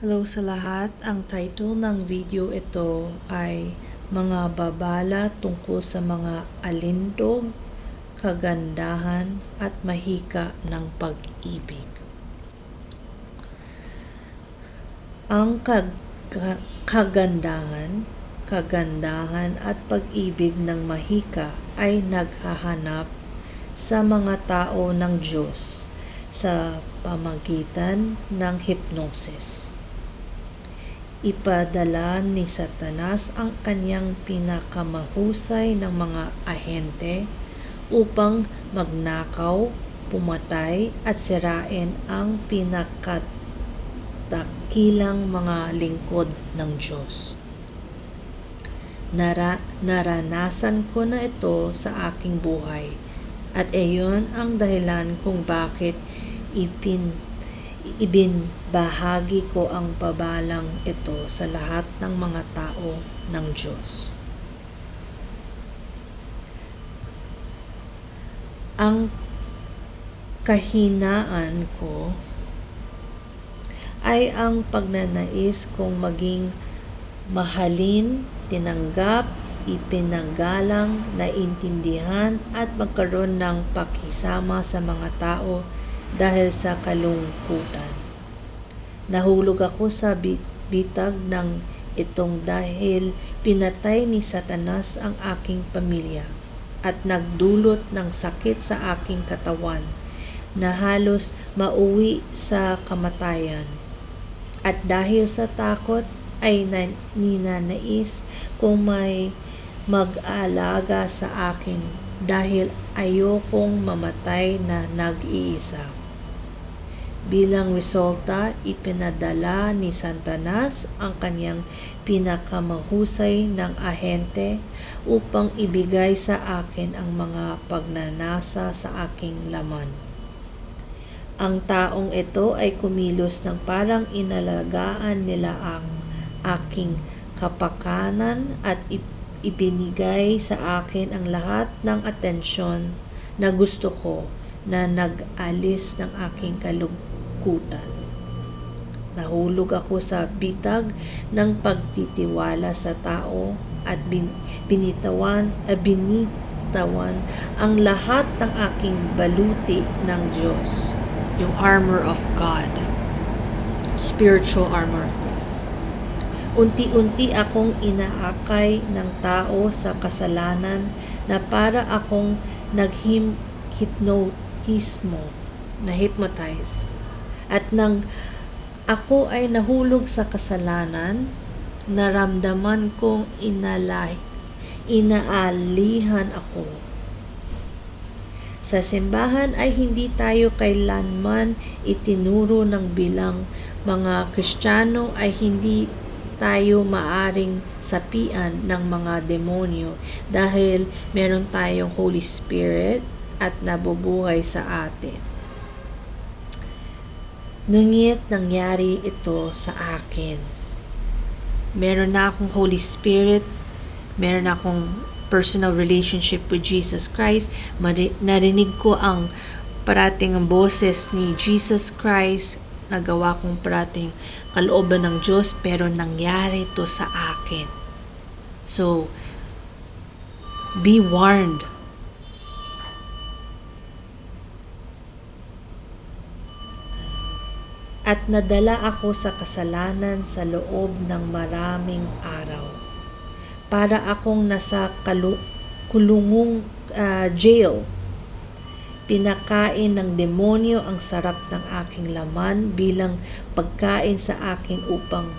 Hello sa lahat. Ang title ng video ito ay Mga Babala tungkol sa mga alindog, kagandahan at mahika ng pag-ibig. Ang kag- ka- kagandahan, kagandahan at pag-ibig ng mahika ay naghahanap sa mga tao ng Diyos sa pamagitan ng hypnosis. Ipadala ni Satanas ang kanyang pinakamahusay ng mga ahente upang magnakaw, pumatay at sirain ang pinakatakilang mga lingkod ng Diyos. Nara, naranasan ko na ito sa aking buhay at iyon ang dahilan kung bakit ipin ibinbahagi ko ang pabalang ito sa lahat ng mga tao ng Diyos. Ang kahinaan ko ay ang pagnanais kong maging mahalin, tinanggap, ipinanggalang, naintindihan at magkaroon ng pakisama sa mga tao dahil sa kalungkutan. Nahulog ako sa bitag ng itong dahil pinatay ni Satanas ang aking pamilya at nagdulot ng sakit sa aking katawan na halos mauwi sa kamatayan. At dahil sa takot ay ninanais kung may mag-alaga sa akin dahil ayokong mamatay na nag-iisa. Bilang resulta, ipinadala ni Santanas ang kanyang pinakamahusay ng ahente upang ibigay sa akin ang mga pagnanasa sa aking laman. Ang taong ito ay kumilos ng parang inalagaan nila ang aking kapakanan at ibinigay sa akin ang lahat ng atensyon na gusto ko na nag-alis ng aking kalungkutan. Nahulog ako sa bitag ng pagtitiwala sa tao at bin, binitawan, uh, binitawan ang lahat ng aking baluti ng Diyos. Yung armor of God. Spiritual armor of God. Unti-unti akong inaakay ng tao sa kasalanan na para akong naghim-hypnotismo, na hypnotize. At nang ako ay nahulog sa kasalanan, naramdaman kong inalay, inaalihan ako. Sa simbahan ay hindi tayo kailanman itinuro ng bilang mga Kristiyano ay hindi tayo maaring sapian ng mga demonyo dahil meron tayong Holy Spirit at nabubuhay sa atin. Ngunit nangyari ito sa akin. Meron na akong Holy Spirit, meron na akong personal relationship with Jesus Christ, narinig ko ang parating ang boses ni Jesus Christ nagawa kong parating kalooban ng Diyos pero nangyari to sa akin. So, be warned. At nadala ako sa kasalanan sa loob ng maraming araw. Para akong nasa kalu- kulungong uh, jail Pinakain ng demonyo ang sarap ng aking laman bilang pagkain sa akin upang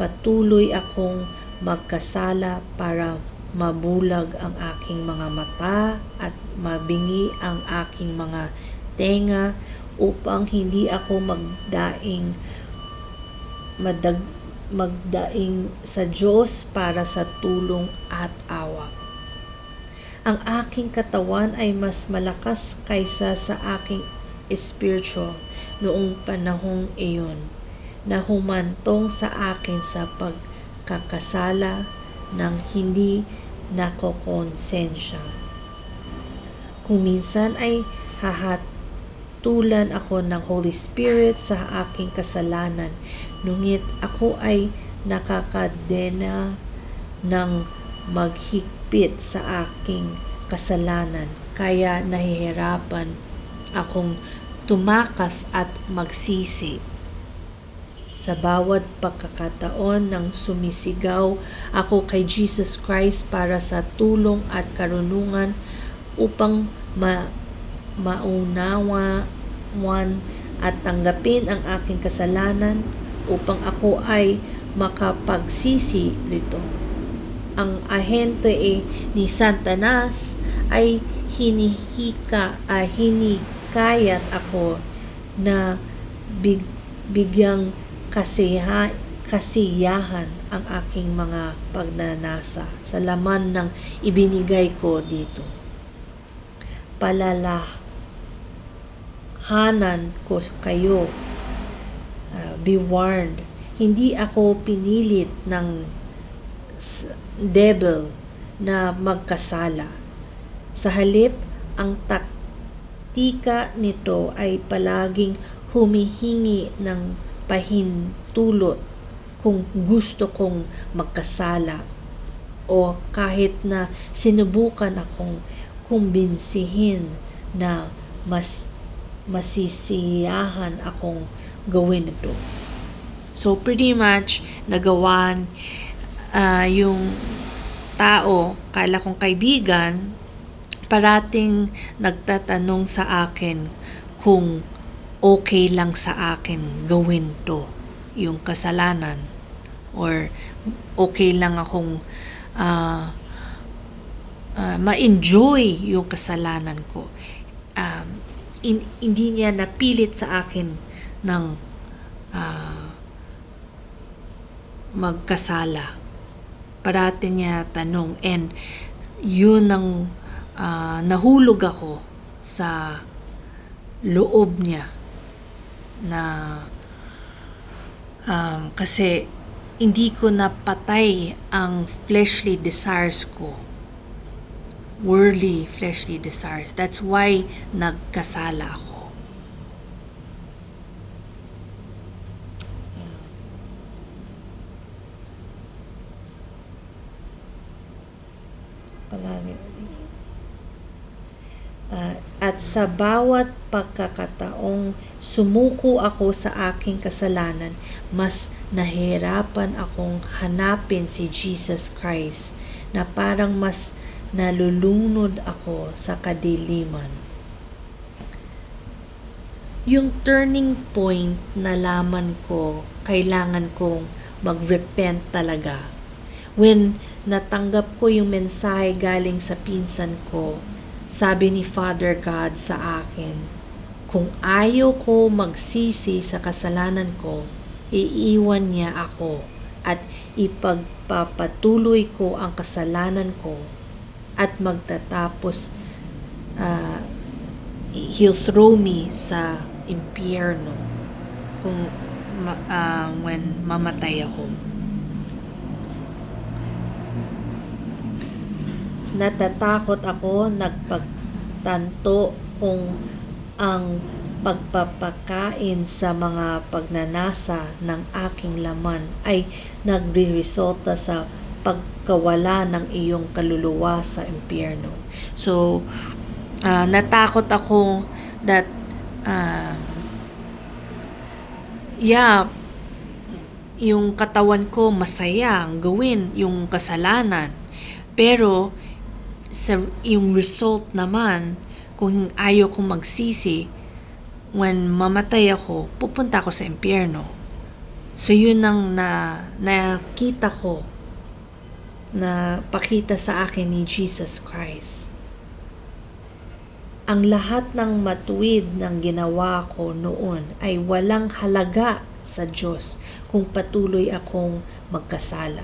patuloy akong magkasala para mabulag ang aking mga mata at mabingi ang aking mga tenga upang hindi ako magdaing madag, magdaing sa Diyos para sa tulong at awa ang aking katawan ay mas malakas kaysa sa aking spiritual noong panahong iyon na humantong sa akin sa pagkakasala ng hindi nakokonsensya. Kung minsan ay hahat pinaputulan ako ng Holy Spirit sa aking kasalanan. Ngunit ako ay nakakadena ng maghigpit sa aking kasalanan. Kaya nahihirapan akong tumakas at magsisi. Sa bawat pagkakataon ng sumisigaw ako kay Jesus Christ para sa tulong at karunungan upang ma maunawan at tanggapin ang aking kasalanan upang ako ay makapagsisi rito. Ang ahente eh, ni Santanas ay hinihika, ah, hinikayat ako na big, bigyang kasiha, kasiyahan ang aking mga pagnanasa sa laman ng ibinigay ko dito. Palalahanan ko kayo. Uh, be warned. Hindi ako pinilit ng devil na magkasala. Sa halip, ang taktika nito ay palaging humihingi ng pahintulot kung gusto kong magkasala o kahit na sinubukan akong kumbinsihin na mas masisiyahan akong gawin ito. So pretty much nagawan uh, yung tao, kala kong kaibigan, parating nagtatanong sa akin kung okay lang sa akin gawin to, yung kasalanan, or okay lang akong uh, uh, ma-enjoy yung kasalanan ko. In, hindi niya napilit sa akin ng uh, magkasala. Parati niya tanong and yun ang uh, nahulog ako sa loob niya na um, kasi hindi ko napatay ang fleshly desires ko worldly fleshly desires. That's why nagkasala ako. Palagi. Uh, at sa bawat pagkakataong sumuko ako sa aking kasalanan, mas nahirapan akong hanapin si Jesus Christ na parang mas nalulunod ako sa kadiliman. Yung turning point na laman ko, kailangan kong mag-repent talaga. When natanggap ko yung mensahe galing sa pinsan ko, sabi ni Father God sa akin, kung ayaw ko magsisi sa kasalanan ko, iiwan niya ako at ipagpapatuloy ko ang kasalanan ko at magtatapos uh, he'll throw me sa impyerno kung uh, when mamatay ako. Natatakot ako nagpagtanto kung ang pagpapakain sa mga pagnanasa ng aking laman ay nagre-resulta sa pagkawala ng iyong kaluluwa sa impyerno. So, uh, natakot ako that uh, yeah, yung katawan ko masaya ang gawin yung kasalanan. Pero sa yung result naman, kung ayaw kong magsisi, when mamatay ako, pupunta ako sa impyerno. So yun ang na, nakita ko na pakita sa akin ni Jesus Christ. Ang lahat ng matuwid ng ginawa ko noon ay walang halaga sa Diyos kung patuloy akong magkasala.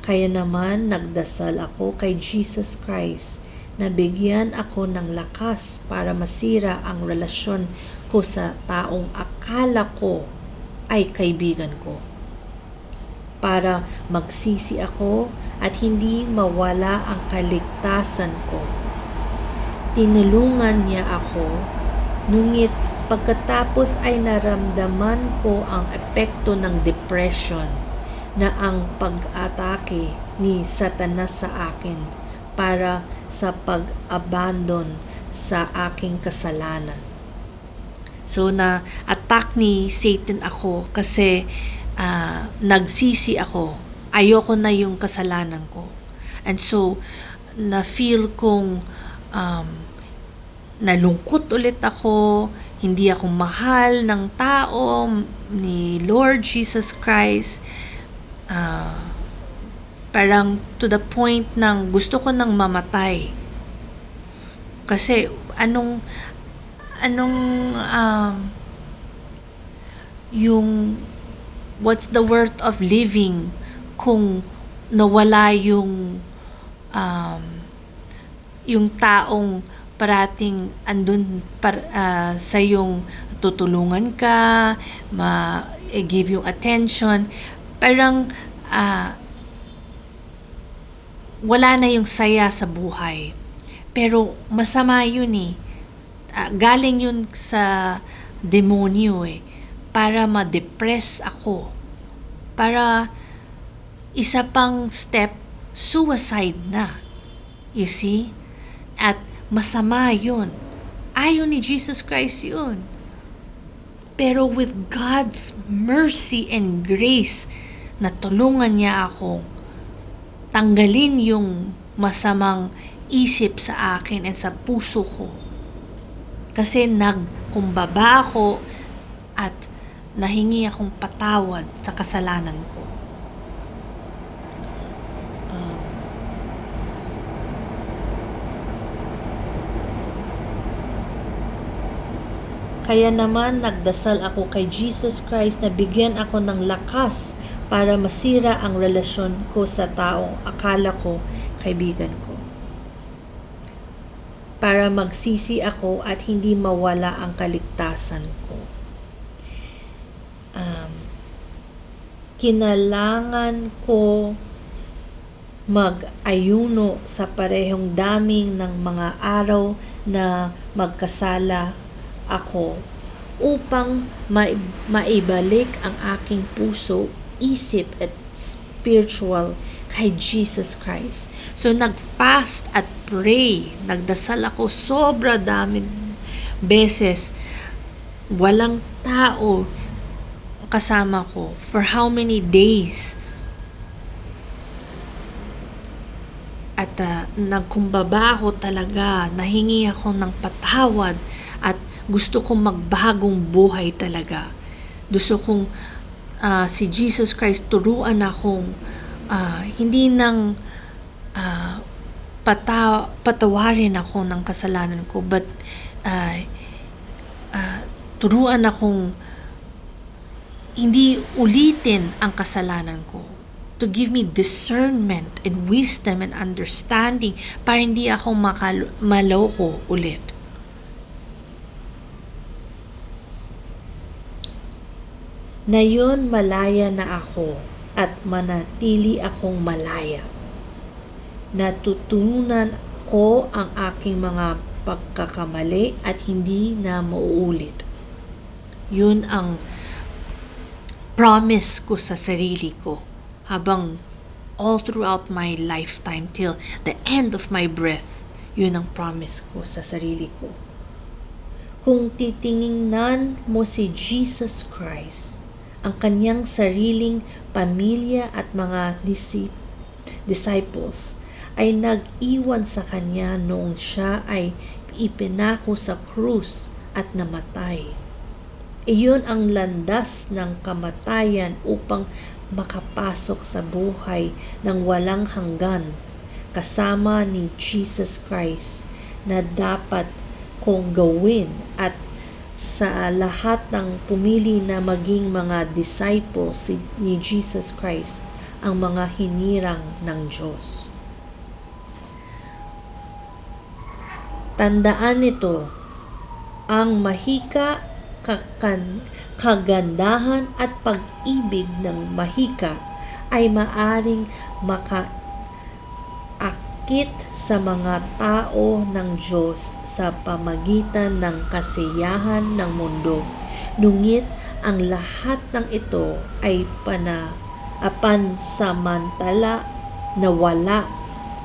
Kaya naman nagdasal ako kay Jesus Christ na bigyan ako ng lakas para masira ang relasyon ko sa taong akala ko ay kaibigan ko. Para magsisi ako at hindi mawala ang kaligtasan ko. Tinulungan niya ako, ngunit Pagkatapos ay naramdaman ko ang epekto ng depression na ang pag-atake ni Satanas sa akin para sa pag-abandon sa aking kasalanan. So na attack ni Satan ako kasi ah, nagsisi ako. Ayoko na yung kasalanan ko. And so na feel kong um, nalungkot ulit ako, hindi ako mahal ng tao ni Lord Jesus Christ. Ah, parang to the point ng gusto ko nang mamatay. Kasi anong anong um, yung what's the worth of living kung nawala yung um, yung taong parating andun par, ah, sa yung tutulungan ka, ma give you attention, parang ah, wala na yung saya sa buhay. Pero masama yun eh. Ah, galing yun sa demonyo eh. Para ma-depress ako. Para isa pang step, suicide na. You see? At masama yun. Ayaw ni Jesus Christ yun. Pero with God's mercy and grace, natulungan niya ako tanggalin yung masamang isip sa akin and sa puso ko. Kasi nagkumbaba ako at nahingi akong patawad sa kasalanan ko. Um, Kaya naman nagdasal ako kay Jesus Christ na bigyan ako ng lakas para masira ang relasyon ko sa taong akala ko kaibigan ko. Para magsisi ako at hindi mawala ang kaligtasan ko. Um, kinalangan ko mag-ayuno sa parehong daming ng mga araw na magkasala ako upang ma- maibalik ang aking puso, isip at spiritual kay Jesus Christ. So nag-fast at pray, nagdasal ako sobra daming beses. Walang tao kasama ko for how many days. At uh, nagkumbaba ako talaga, nahingi ako ng patawad at gusto kong magbagong buhay talaga. Gusto kong uh, si Jesus Christ turuan akong uh, hindi nang uh, pata patawarin ako ng kasalanan ko but uh, uh, turuan akong hindi ulitin ang kasalanan ko to give me discernment and wisdom and understanding para hindi ako makal- maloko ulit. Nayon malaya na ako at manatili akong malaya. Natutunan ko ang aking mga pagkakamali at hindi na mauulit. Yun ang promise ko sa sarili ko habang all throughout my lifetime till the end of my breath. Yun ang promise ko sa sarili ko. Kung titingnan mo si Jesus Christ, ang kanyang sariling pamilya at mga disip- disciples ay nag-iwan sa kanya noong siya ay ipinako sa krus at namatay. Iyon ang landas ng kamatayan upang makapasok sa buhay ng walang hanggan kasama ni Jesus Christ na dapat kong gawin at sa lahat ng pumili na maging mga disciples ni Jesus Christ ang mga hinirang ng Diyos. Tandaan nito, ang mahika, kakan, kagandahan at pag-ibig ng mahika ay maaring maka dinikit sa mga tao ng Diyos sa pamagitan ng kasiyahan ng mundo. Nungit ang lahat ng ito ay pana apan samantala nawala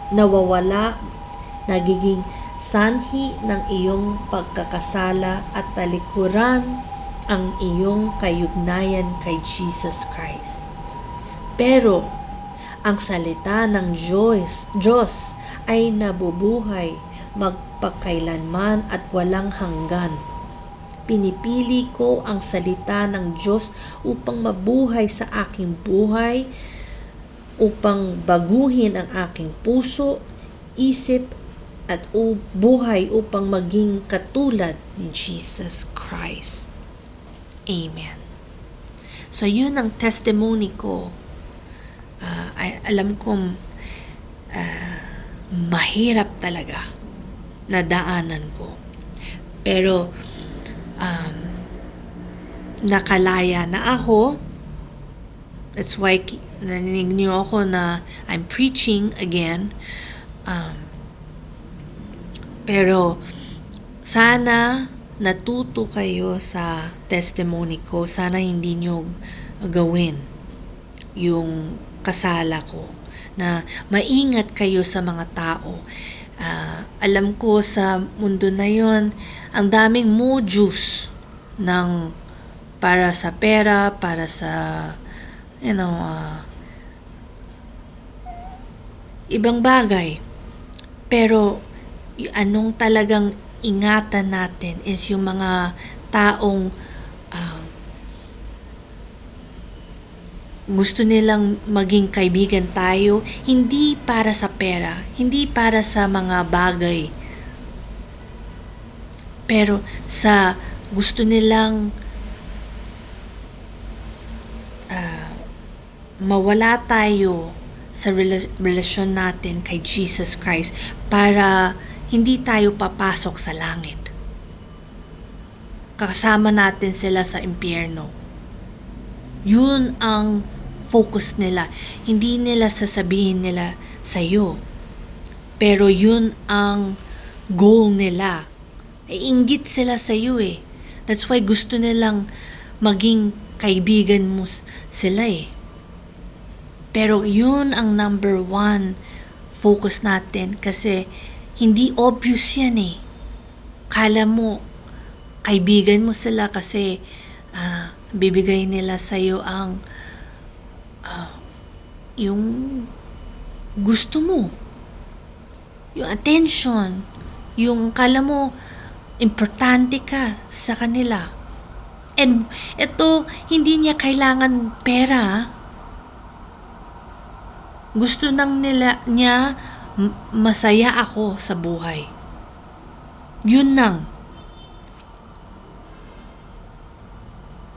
nawawala nagiging sanhi ng iyong pagkakasala at talikuran ang iyong kayugnayan kay Jesus Christ. Pero ang salita ng Diyos, Diyos ay nabubuhay magpakailanman at walang hanggan. Pinipili ko ang salita ng Diyos upang mabuhay sa aking buhay, upang baguhin ang aking puso, isip, at buhay upang maging katulad ni Jesus Christ. Amen. So, yun ang testimony ko. Ah, ay, alam kong ah, mahirap talaga na daanan ko. Pero, um, nakalaya na ako. That's why narinig niyo ako na I'm preaching again. Um, pero, sana natuto kayo sa testimony ko. Sana hindi nyo gawin yung kasala ko. Na maingat kayo sa mga tao. Ah, alam ko sa mundo na yon ang daming mojus ng para sa pera, para sa you know, ah, ibang bagay. Pero anong talagang ingatan natin is yung mga taong ah, gusto nilang maging kaibigan tayo, hindi para sa pera, hindi para sa mga bagay, pero sa gusto nilang ah, mawala tayo sa rela- relasyon natin kay Jesus Christ para hindi tayo papasok sa langit. Kasama natin sila sa impyerno. Yun ang focus nila. Hindi nila sasabihin nila sa iyo. Pero yun ang goal nila. E, inggit sila sa iyo eh. That's why gusto nilang maging kaibigan mo sila eh. Pero yun ang number one focus natin kasi hindi obvious yan eh. Kala mo, kaibigan mo sila kasi ah, bibigay nila sa'yo ang ah, yung gusto mo. Yung attention. Yung kala mo, importante ka sa kanila. And ito, hindi niya kailangan pera. Gusto nang nila niya masaya ako sa buhay. Yun lang.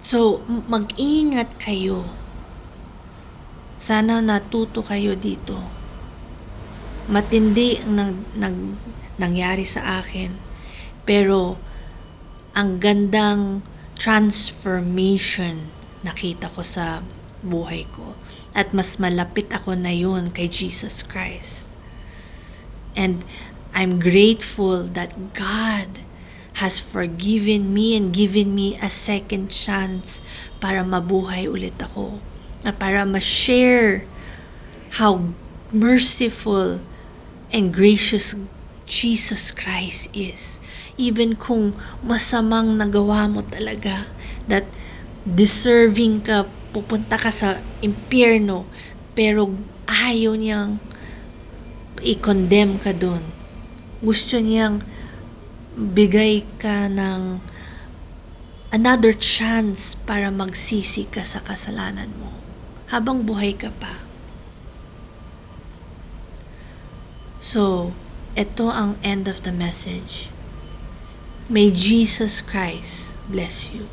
So, mag-ingat kayo. Sana natuto kayo dito. Matindi ang nag, nag- nangyari sa akin. Pero, ang gandang transformation nakita ko sa buhay ko. At mas malapit ako na yun kay Jesus Christ. And I'm grateful that God has forgiven me and given me a second chance para mabuhay ulit ako. At para ma-share how merciful and gracious Jesus Christ is. Even kung masamang nagawa mo talaga, that deserving ka, pupunta ka sa impyerno, pero ayaw niyang i-condemn ka dun. Gusto niyang bigay ka ng another chance para magsisi ka sa kasalanan mo habang buhay ka pa. So, ito ang end of the message. May Jesus Christ bless you.